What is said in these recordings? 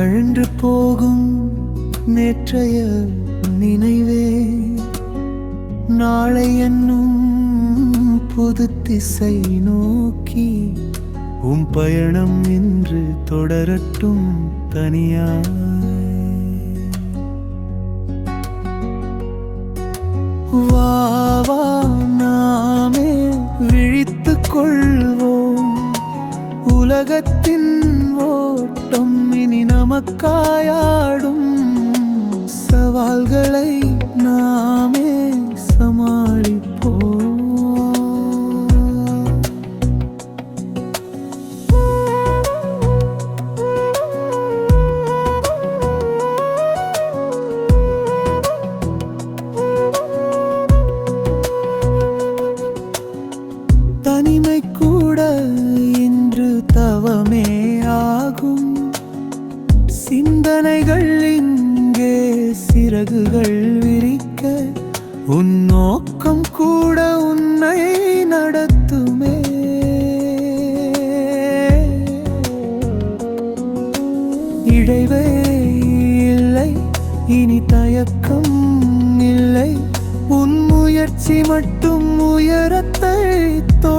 கழன்று போகும் நேற்றைய நினைவே. நாளை என்னும் புது திசை நோக்கி உம் பயணம் என்று தொடரட்டும் தனியாய். வா வா நாமே விழித்துக் கொள்வோம் உலகத்தின் ഓട്ടം ഇനി നമുക്കായാടും. சிறகுகள் விரிக்க உன் நோக்கம் கூட உன்னை நடத்துமே. இழைவே இல்லை இனி தயக்கம் இல்லை. உன் முயற்சி மட்டும் உயரத்தை தோ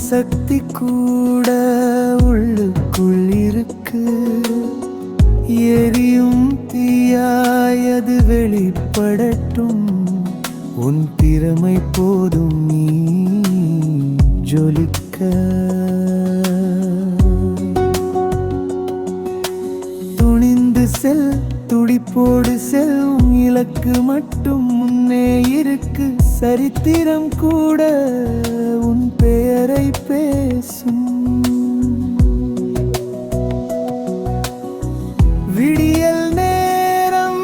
சக்தி கூட உள்ளுக்குள் இருக்கு. எரியும் தீயாயது வெளிப்படட்டும். உன் திறமை போதும் நீ ஜொலிக்க. துணிந்து செல் துடிப்போடு செல்லும் இலக்கு மட்டும். முன்னே இருக்கு சரித்திரம் கூட உன் பெயரை பேசும். விடியல் நேரம்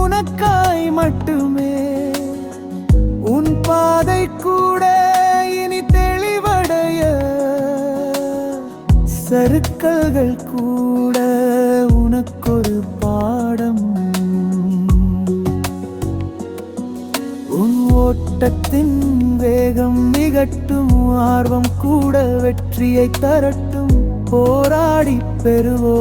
உனக்காய் மட்டுமே. உன் பாதை கூட இனி தெளிவடைய. சருக்கல்கள் கூட உனக்கொரு பாடம் ஓட்டத்தின் வேகம் நிகட்டும். ஆர்வம் கூட வெற்றியை தரட்டும். போராடி பெறுவோ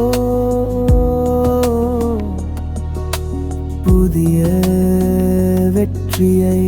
புதிய வெற்றியை